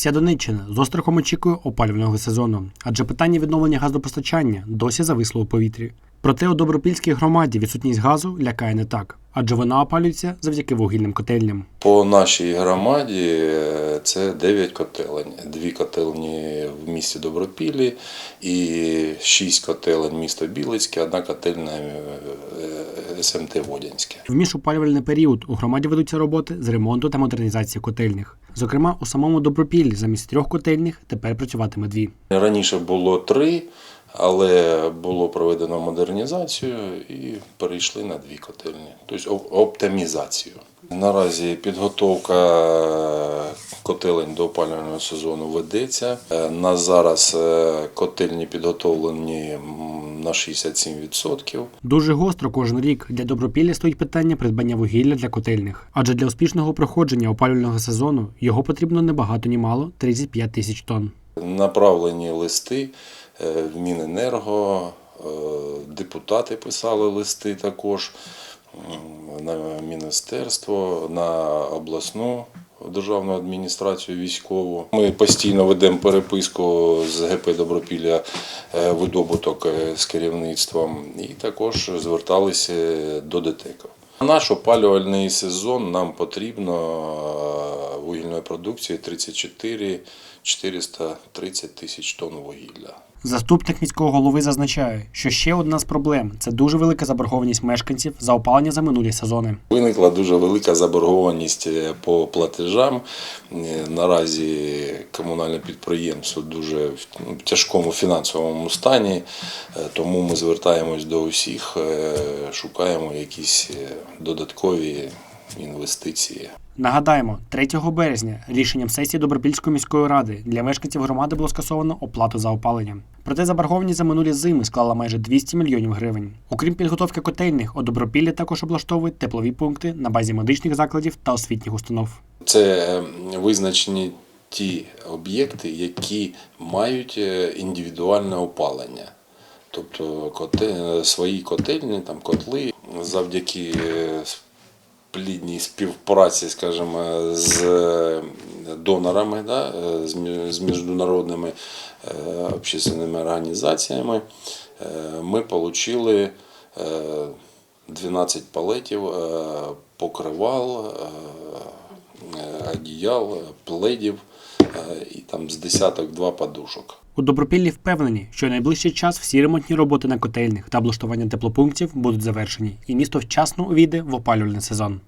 Вся Донеччина з острахом очікує опалювального сезону, адже питання відновлення газопостачання досі зависло у повітрі. Проте у Добропільській громаді відсутність газу лякає не так, адже вона опалюється завдяки вугільним котельням. По нашій громаді е, це 9 котелень. Дві котельні в місті Добропіллі і 6 котелень міста Білицьке, одна котельня е, е, СМТ Водянське. В міжопалювальний період у громаді ведуться роботи з ремонту та модернізації котельних. Зокрема, у самому Добропіллі замість трьох котельних тепер працюватиме дві. Раніше було три, але було проведено модернізацію і перейшли на дві котельні, тобто оптимізацію. Наразі підготовка котелень до опалювального сезону ведеться. Е, На зараз е, котельні підготовлені на 67%. Дуже гостро кожен рік для Добропілля стоїть питання придбання вугілля для котельних, адже для успішного проходження опалювального сезону його потрібно не багато ні мало 35 тисяч тонн. Направлені листи е, в Міненерго, е, депутати писали листи також на міністерство, на обласну державну адміністрацію військову. Ми постійно ведемо переписку з ГП Добропілля е, видобуток з керівництвом і також зверталися до ДТЕКу. На Наш опалювальний сезон нам потрібно вугільної продукції 34 430 тисяч тонн вугілля. Заступник міського голови зазначає, що ще одна з проблем це дуже велика заборгованість мешканців за опалення за минулі сезони. Виникла дуже велика заборгованість е, по платежам. Е, Наразі комунальне підприємство дуже в ну, тяжкому фінансовому стані, е, тому ми звертаємось до усіх, шукаємо якісь додаткові інвестиції. Нагадаємо, 3 березня рішенням сесії Добропільської міської ради для мешканців громади було скасовано оплату за опалення. Проте заборгованість за минулі зими склала майже 200 мільйонів гривень. Окрім підготовки котельних, у Добропіллі також облаштовують теплові пункти на базі медичних закладів та освітніх установ. Це е, визначені ті об'єкти, які мають е, індивідуальне опалення. Тобто коте- свої котельні, там котли завдяки е, плідній співпраці, скажімо, з е, донорами, да, е, з міжнародними е, общественними організаціями, ми отримали 12 палетів покривал, одіял, пледів і там з десяток два подушок. У Добропіллі впевнені, що найближчий час всі ремонтні роботи на котельних та облаштування теплопунктів будуть завершені, і місто вчасно увійде в опалювальний сезон.